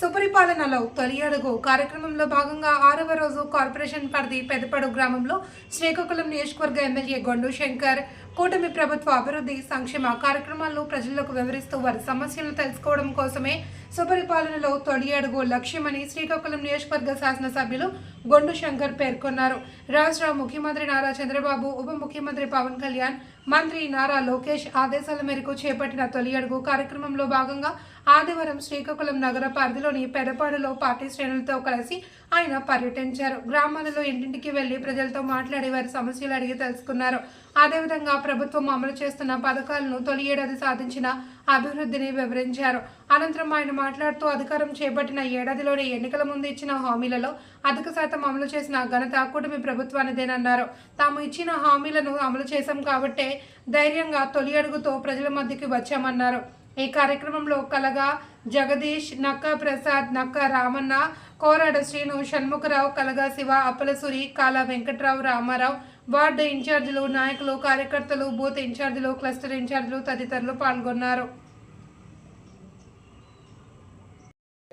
సుపరిపాలనలో తొలి అడుగు కార్యక్రమంలో భాగంగా ఆరవ రోజు కార్పొరేషన్ పరిధి పెదపడు గ్రామంలో శ్రీకాకుళం నియోజకవర్గ ఎమ్మెల్యే గొండు శంకర్ కూటమి ప్రభుత్వ అభివృద్ధి సంక్షేమ కార్యక్రమాలను ప్రజలకు వివరిస్తూ వారి సమస్యలను తెలుసుకోవడం కోసమే సుపరిపాలనలో తొలి అడుగు లక్ష్యమని శ్రీకాకుళం నియోజకవర్గ శాసనసభ్యులు గొండు శంకర్ పేర్కొన్నారు. రాష్ట్ర ముఖ్యమంత్రి నారా చంద్రబాబు ఉప ముఖ్యమంత్రి పవన్ కళ్యాణ్ మంత్రి నారా లోకేష్ ఆదేశాల మేరకు చేపట్టిన తొలి అడుగు కార్యక్రమంలో భాగంగా ఆదివారం శ్రీకాకుళం నగర పరిధిలోని పెదపాడులో పార్టీ శ్రేణులతో కలిసి ఆయన పర్యటించారు. గ్రామాలలో ఇంటింటికి వెళ్ళి ప్రజలతో మాట్లాడి వారి సమస్యలు అడిగి తెలుసుకున్నారు. అదేవిధంగా ప్రభుత్వం అమలు చేస్తున్న పథకాలను తొలి ఏడాది సాధించిన అభివృద్ధిని వివరించారు. అనంతరం ఆయన మాట్లాడుతూ అధికారం చేపట్టిన ఏడాదిలోని ఎన్నికల ముందు ఇచ్చిన హామీలలో అధిక శాతం అమలు చేసిన ఘనత కూటమి ప్రభుత్వానిదేనన్నారు. తాము ఇచ్చిన హామీలను అమలు చేశాం కాబట్టే ధైర్యంగా తొలి అడుగుతో ప్రజల మధ్యకి వచ్చామన్నారు. ఈ కార్యక్రమంలో కలగా జగదీష్ నక్క ప్రసాద్ నక్క రామన్న కోరాడ శ్రీను షణ్ముఖరావు కలగా శివ అప్పలసూరి కాల వెంకట్రావు రామారావు వార్డు ఇన్ఛార్జీలు నాయకులు కార్యకర్తలు బూత్ ఇన్ఛార్జీలు క్లస్టర్ ఇన్ఛార్జీలు తదితరులు పాల్గొన్నారు.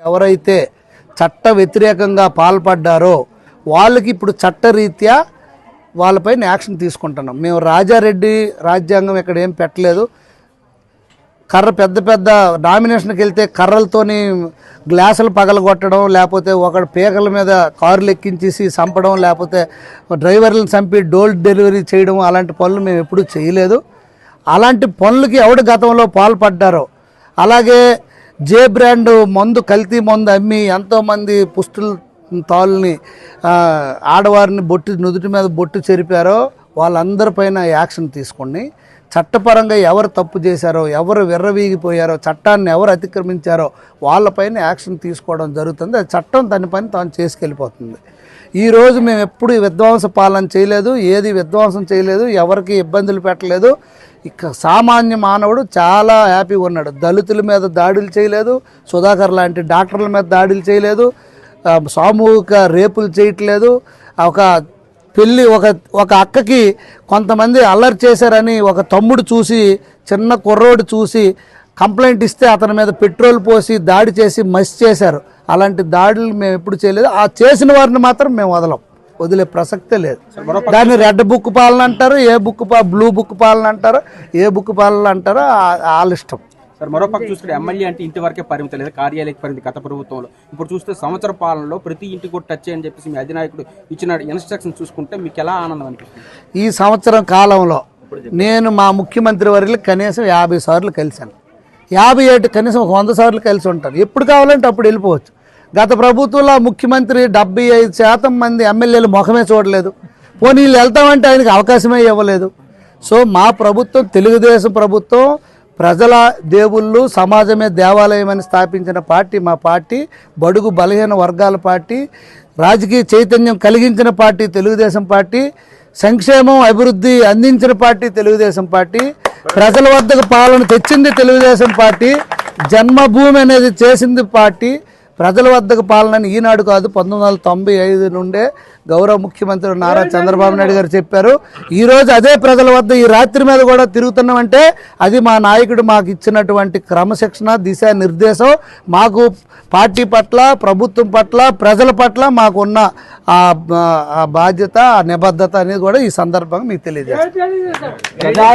ఎవరైతే చట్ట వ్యతిరేకంగా పాల్పడ్డారో వాళ్ళకి ఇప్పుడు చట్టరీత్యా వాళ్ళపైన యాక్షన్ తీసుకుంటున్నాం. మేము రాజారెడ్డి రాజ్యాంగం ఇక్కడ ఏం పెట్టలేదు. కర్ర పెద్ద పెద్ద నామినేషన్కి వెళ్తే కర్రలతోని గ్లాసులు పగలగొట్టడం లేకపోతే ఒకటి పీకల మీద కారులు ఎక్కించేసి చంపడం లేకపోతే డ్రైవర్లను చంపి డోర్ డెలివరీ చేయడం అలాంటి పనులు మేము ఎప్పుడూ చేయలేదు. అలాంటి పనులకి ఎవడు గతంలో పాల్పడ్డారో అలాగే జే బ్రాండ్ మందు కల్తీ మందు అమ్మి ఎంతోమంది పుస్తుల తాళ్ళని ఆడవారిని బొట్టు నుదుటి మీద బొట్టు చెరిపారో వాళ్ళందరిపైన యాక్షన్ తీసుకోండి. చట్టపరంగా ఎవరు తప్పు చేశారో ఎవరు విర్రవీగిపోయారో చట్టాన్ని ఎవరు అతిక్రమించారో వాళ్ళపైన యాక్షన్ తీసుకోవడం జరుగుతుంది. అది చట్టం దాని పని తాను చేసుకెళ్ళిపోతుంది. ఈరోజు మేము ఎప్పుడు విధ్వంస పాలన చేయలేదు ఏది విధ్వంసం చేయలేదు ఎవరికి ఇబ్బందులు పెట్టలేదు. ఇక సామాన్య మానవుడు చాలా హ్యాపీగా ఉన్నాడు. దళితుల మీద దాడులు చేయలేదు సుధాకర్ లాంటి డాక్టర్ల మీద దాడులు చేయలేదు సామూహిక రేపులు చేయట్లేదు ఒక పెళ్ళి ఒక ఒక అక్కకి కొంతమంది అల్లరి చేశారని ఒక తమ్ముడు చూసి చిన్న కుర్రోడు చూసి కంప్లైంట్ ఇస్తే అతని మీద పెట్రోల్ పోసి దాడి చేసి మసి చేశారు. అలాంటి దాడులు మేము ఎప్పుడు చేయలేదు. ఆ చేసిన వారిని మాత్రం మేము వదలం. వదిలే ప్రసక్తే లేదు. దాన్ని రెడ్ బుక్ పాలన అంటారు ఏ బుక్ పా బ్లూ బుక్ పాలన అంటారు ఏ బుక్ పాలన అంటారో వాళ్ళ ఇష్టం సార్ మరో పక్క చూసుకుంటే ఎమ్మెల్యే అంటే ఇంటి వరకే పరిమితం లేదు కార్యాలయకి పరిమితి గత ప్రభుత్వంలో. ఇప్పుడు చూస్తే సంవత్సర పాలనలో ప్రతి ఇంటికి కూడా టచ్ అని చెప్పేసి మీ అధినాయకుడు ఇచ్చిన ఇన్స్ట్రక్షన్ చూసుకుంటే మీకు ఎలా ఆనందం అనిపిస్తుంది? ఈ సంవత్సరం కాలంలో నేను మా ముఖ్యమంత్రి వర్యులు కనీసం యాభై సార్లు కలిశాను. యాభై ఏడు కనీసం ఒక వంద సార్లు కలిసి ఉంటాను ఎప్పుడు కావాలంటే అప్పుడు వెళ్ళిపోవచ్చు. గత ప్రభుత్వంలో ముఖ్యమంత్రి డెబ్బై ఐదు శాతం మంది ఎమ్మెల్యేలు ముఖమే చూడలేదు. పోనీ వీళ్ళు వెళ్తామంటే ఆయనకి అవకాశమే ఇవ్వలేదు. సో మా ప్రభుత్వం తెలుగుదేశం ప్రభుత్వం ప్రజల దేవుళ్ళు సమాజమే దేవాలయం అని స్థాపించిన పార్టీ మా పార్టీ బడుగు బలహీన వర్గాల పార్టీ రాజకీయ చైతన్యం కలిగించిన పార్టీ తెలుగుదేశం పార్టీ సంక్షేమం అభివృద్ధి అందించిన పార్టీ తెలుగుదేశం పార్టీ ప్రజల వద్దకు పాలన తెచ్చింది తెలుగుదేశం పార్టీ జన్మభూమి అనేది చేసింది పార్టీ ప్రజల వద్దకు పాలనని ఈనాడు కాదు పంతొమ్మిది వందల తొంభై ఐదు నుండే గౌరవ ముఖ్యమంత్రి నారా చంద్రబాబు నాయుడు గారు చెప్పారు. ఈరోజు అదే ప్రజల వద్ద ఈ రాత్రి మీద కూడా తిరుగుతున్నామంటే అది మా నాయకుడు మాకు ఇచ్చినటువంటి క్రమశిక్షణ దిశ నిర్దేశం మాకు పార్టీ పట్ల ప్రభుత్వం పట్ల ప్రజల పట్ల మాకున్న ఆ ఆ బాధ్యత ఆ నిబద్ధత అనేది కూడా ఈ సందర్భంగా మీకు తెలియజేస్తాను